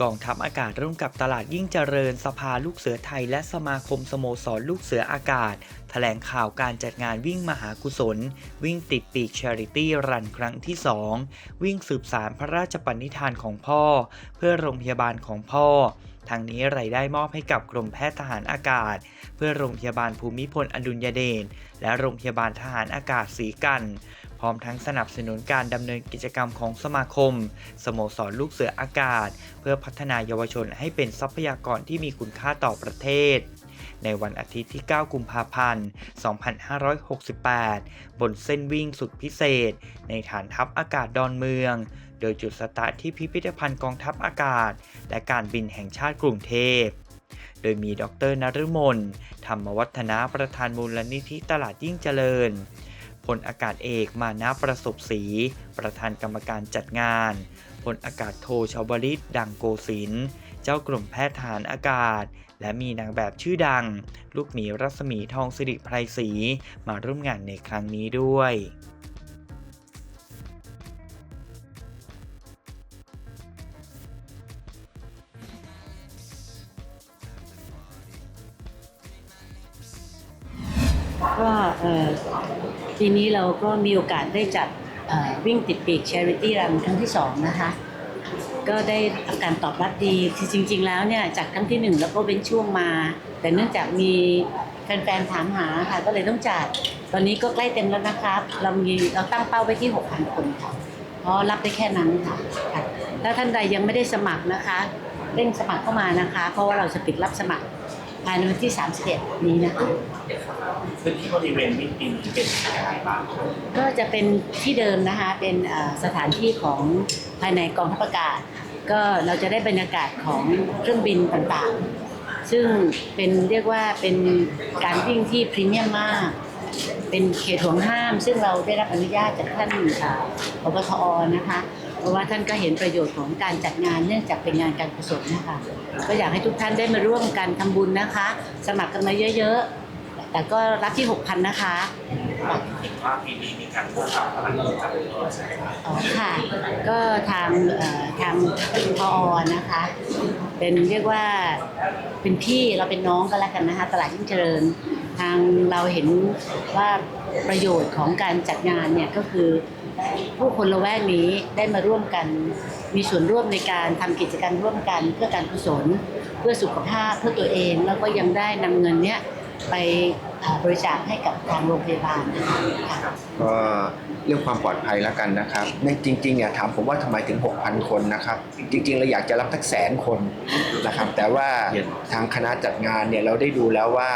กองทัพอากาศร่วมกับตลาดยิ่งเจริญสภาลูกเสือไทย และสมาคมสโมสรลูกเสืออากาศ แถลงข่าวการจัดงานวิ่งมหากุศล วิ่งติดปีก Charity Run ครั้งที่ 2 วิ่งสืบสารพระราชปณิธานของพ่อ เพื่อโรงพยาบาลของพ่อทางนี้รายได้มอบให้กับกรมแพทย์ทหารอากาศ เพื่อโรงพยาบาลภูมิพลอดุลยเดชและโรงพยาบาลทหารอากาศศรีกัน พร้อมทั้งสนับสนุนการดำเนินกิจกรรมของสมาคม สโมสรลูกเสืออากาศ เพื่อพัฒนายเยาวชนให้เป็นทรัพยากรที่มีคุณค่าต่อประเทศ ในวันอาทิตย์ที่ 9 กุมภาพันธ์ 2568 บนเส้นวิ่งสุดพิเศษ ในฐานทัพอากาศดอนเมือง โดยจุดสตาร์ทที่พิพิธภัณฑ์กองทัพอากาศ และการบินแห่งชาติกรุงเทพโดยมีดรนฤมล ธรรมวัฒนาประธานมูลนิธิตลาดยิ่งเจริญ พลอากาศเอกมานะประสบศรีประธานกรรมการจัดงาน พลอากาศโทชาวบริตดังโกศินเจ้ากลุ่มแพทย์ฐานอากาศ และมีนางแบบชื่อดัง ลูกหมีรัศมีทองสิริไพรศรีมาร่วมงานในครั้งนี้ด้วย ก็ปีนี้เราก็มีโอกาสได้จัดวิ่งติดปีก Charity Run ครั้งที่สองนะคะ ก็ได้อาการตอบรับดีคือจริง ๆ แล้วเนี่ยจากครั้งที่หนึ่งแล้วก็เป็นช่วงมา แต่เนื่องจากมีแฟนๆถามหาค่ะก็เลยต้องจัด ตอนนี้ก็ใกล้เต็มแล้วนะครับ เรามีเราตั้งเป้าไว้ที่ 6,000 คนค่ะเพราะรับได้แค่นั้นค่ะค่ะถ้าท่านใดยังไม่ได้สมัครนะคะ เร่งสมัครเข้ามานะคะ เพราะว่าเราจะปิดรับสมัคร ภายในวันที่ 31 นี้นะคะพื้นที่บริเวณวิ่งปีนี้เป็นยังไงบ้างก็จะเป็นที่เดิมนะคะเป็นเอ่อสถานที่ของภายในกองทัพอากาศ ก็เราจะได้บรรยากาศของเครื่องบินต่างๆ ซึ่งเป็นเรียกว่าเป็นการวิ่งที่พรีเมียมมาก เป็นเขตห่วงห้าม ซึ่งเราได้รับอนุญาตจากท่านอ่าพบทอนะคะ เพราะว่าท่านก็เห็นประโยชน์ของการจัดงานเนื่องจากเป็นงานการกุศลนะคะก็อยากให้ทุกท่านได้มาร่วมกันทำบุญนะคะ สมัครกันมาเยอะๆ แต่ก็รับที่ 6,000 นะคะเห็นว่าปีนี้มีการพูดคุยอะไรกันอ๋อค่ะ ก็ทางทางพอนะคะ เป็นเรียกว่าเป็นพี่เราเป็นน้องก็แล้วกันนะคะตลาดยิ่งเจริญ ทางเราเห็นว่าประโยชน์ของการจัดงานเนี่ยก็คือผู้คนละแวกนี้ได้มาร่วมกัน มีส่วนร่วมในการทำกิจกรรมร่วมกัน เพื่อการกุศลเพื่อสุขภาพเพื่อตัวเองแล้วก็ยังได้นำเงินเนี้ย ไปบริจาคให้กับทางโรงพยาบาลนะคะค่ะก็เรื่องความปลอดภัยแล้วกันนะครับในจริงๆเนี่ยถามผมว่าทำไมถึง 6,000 คนนะครับจริงๆเราอยากจะรับทักแสนคนนะครับแต่ว่าทางคณะจัดงานเนี่ยเราได้ดูแล้วว่า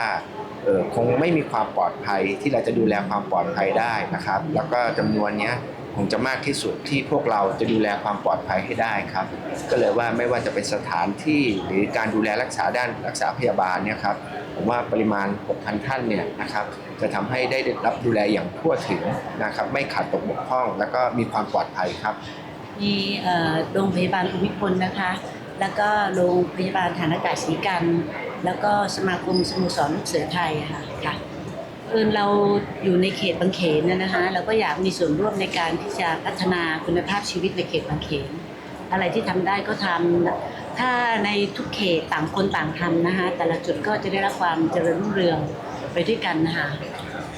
เออคงไม่มีความปลอดภัยที่เราจะดูแลความปลอดภัยได้นะครับ แล้วก็จำนวนเนี้ย คงจะมากที่สุดที่พวกเราจะดูแลความปลอดภัยให้ได้ครับ ก็เลยว่าไม่ว่าจะเป็นสถานที่หรือการดูแลรักษาด้านรักษาพยาบาลเนี่ยครับผมว่าปริมาณ 6,000 ท่านเนี่ยนะครับจะทำให้ได้รับดูแลอย่างทั่วถึงนะครับไม่ขาดตกบกพร่อง แล้วก็มีความปลอดภัยครับ มีโรงพยาบาลภูมิพลนะคะ แล้วก็โรงพยาบาลฐานอากาศศรีกัน แล้วก็สมาคมสโมสรลูกเสือไทยค่ะค่ะ เออเราอยู่ในเขตบางเขนนะนะคะเราก็อยากมีส่วนร่วมในการที่จะพัฒนาคุณภาพชีวิตในเขตบางเขน อะไรที่ทำได้ก็ทำถ้าในทุกเขตต่างคนต่างทำนะคะแต่ละจุดก็จะได้รับความเจริญรุ่งเรืองไปด้วยกันนะคะ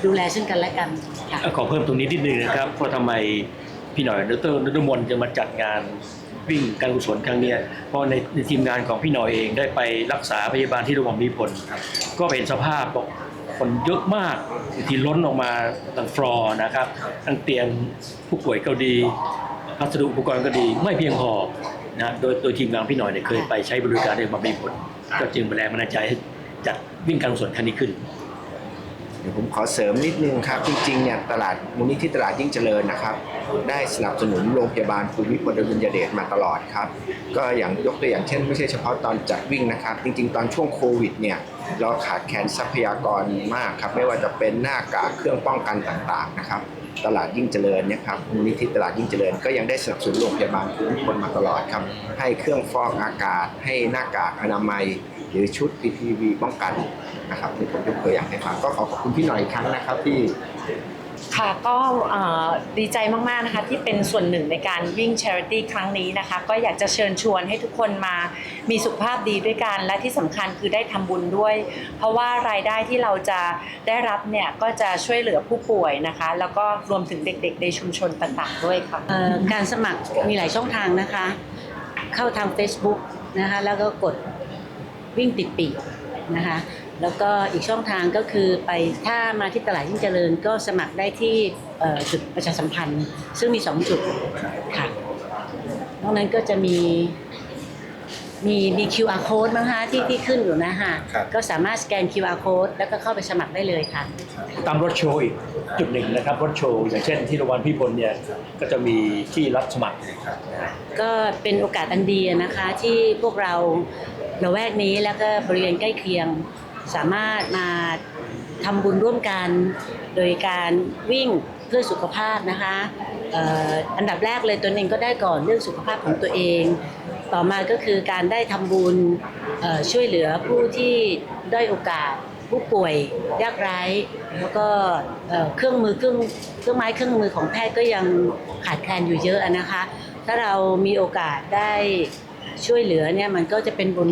ดูแลซึ่งกันและกันค่ะขอเพิ่มตรงนี้นิดนึงนะครับว่าทำไมพี่หน่อยดรนฤมลจะมาจัดงานวิ่งการกุศลครั้งนี้เพราะในในทีมงานของพี่หน่อยเองได้ไปรักษาพยาบาลที่โรงพยาบาลมีผลครับก็เห็นสภาพ คนเยอะมากที่ล้นออกมาทางฟลอร์นะครับทั้งเตียงผู้ป่วยก็ดีพัสดุอุปกรณ์ก็ดีไม่เพียงพอนะโดยโดยทีมงานพี่หน่อยเนี่ยเคยไปใช้บริการได้มาไม่ผลก็จึงเป็นแรงบันดาลใจให้จัดวิ่งการกุศลครั้งนี้ขึ้น เดี๋ยวผมขอเสริมนิดนึงครับ จริงๆเนี่ยตลาดมูลนิธิตลาดยิ่งเจริญนะครับ ได้สนับสนุนโรงพยาบาลภูมิพลอดุลยเดชมาตลอดครับ ก็อย่างยกตัวอย่างเช่น ไม่ใช่เฉพาะตอนจัดวิ่งนะครับ จริง ๆ ตอนช่วงโควิดเนี่ยเราขาดแคลนทรัพยากรมากครับ ไม่ว่าจะเป็นหน้ากากเครื่องป้องกันต่างๆนะครับ ตลาดยิ่งเจริญเนี่ยครับมูลนิธิตลาดยิ่งเจริญ ก็ยังได้สนับสนุนโรงพยาบาลภูมิพลมาตลอดครับให้เครื่องฟอกอากาศ ให้หน้ากากอนามัย หรือชุด PPV ป้องกันนะครับที่ผมยกตัวอย่างให้ฟังก็ขอขอบคุณพี่หน่อยอีกครั้งนะครับที่ ค่ะก็ดีใจมาก ๆ นะคะที่เป็นส่วนหนึ่งในการวิ่ง Charity ครั้งนี้นะคะ ก็อยากจะเชิญชวนให้ทุกคนมามีสุขภาพดีด้วยกัน และที่สำคัญคือได้ทำบุญด้วย เพราะว่ารายได้ที่เราจะได้รับเนี่ย ก็จะช่วยเหลือผู้ป่วยนะคะ แล้วก็รวมถึงเด็ก ๆ ในชุมชนต่างๆด้วยค่ะการสมัครมีหลายช่องทางนะคะ เข้าทาง Facebook นะคะแล้วก็กดวิ่งติดปีกนะคะ แล้วก็อีกช่องทางก็คือไปถ้ามาที่ตลาดยิ่งเจริญก็สมัครได้ที่เอ่อจุดประชาสัมพันธ์ ซึ่งมี 2 จุดค่ะนอกนั้นก็จะมีมีมี QR code มั้งคะที่ที่ขึ้นอยู่นะฮะครับก็สามารถสแกน QR code แล้วก็เข้าไปสมัครได้เลยค่ะ ตามรถโชว์อีกจุดหนึ่งนะครับ รถโชว์อย่างเช่นที่โรงพยาบาลพิพลเนี่ยก็จะมีที่รับสมัคร ก็เป็นโอกาสอันดีนะคะที่พวกเราละแวกนี้แล้วก็บริเวณใกล้เคียง สามารถมาทำบุญร่วมกัน โดยการวิ่งเพื่อสุขภาพนะคะอันดับแรกเลยตัวเองก็ได้ก่อนเรื่องสุขภาพของตัวเอง ต่อมาก็คือการได้ทำบุญช่วยเหลือผู้ที่ด้อยโอกาสผู้ป่วยยากไร้แล้วก็เครื่องมือเครื่องเครื่องไม้เครื่องมือของแพทย์ก็ยังขาดแคลนอยู่เยอะนะคะ ถ้าเรามีโอกาสได้ช่วยเหลือเนี่ยมันก็จะเป็นบุญ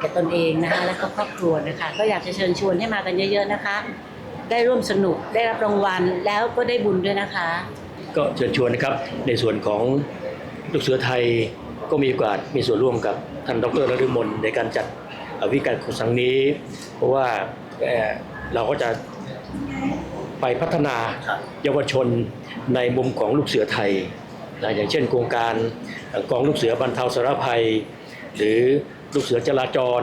แก่ตนเองนะคะและก็ครอบครัวนะคะ ก็อยากจะเชิญชวนให้มากันเยอะ ๆนะคะ ได้ร่วมสนุกได้รับรางวัลแล้วก็ได้บุญด้วยนะคะ ก็เชิญชวนนะครับในส่วนของลูกเสือไทยก็มีโอกาสมีส่วนร่วมกับท่านดรนฤมลในการจัดวิการครั้งนี้ เพราะว่าเราก็จะไปพัฒนาเยาวชนในมุมของลูกเสือไทยนะอย่างเช่นโครงการกองลูกเสือบรรเทาสารภัย หรือ ลูกเสือจราจร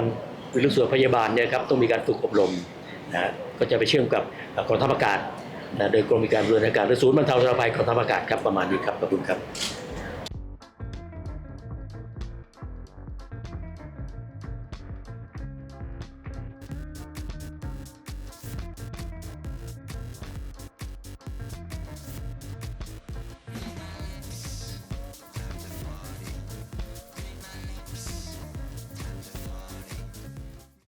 หรือลูกเสือพยาบาลเนี่ยครับต้องมีการฝึกอบรมนะก็จะไปเชื่อมกับกองทัพอากาศนะโดยกรมการบริหารอากาศหรือศูนย์บรรเทาสาธารณภัยกองทัพอากาศครับประมาณนี้ครับขอบคุณครับ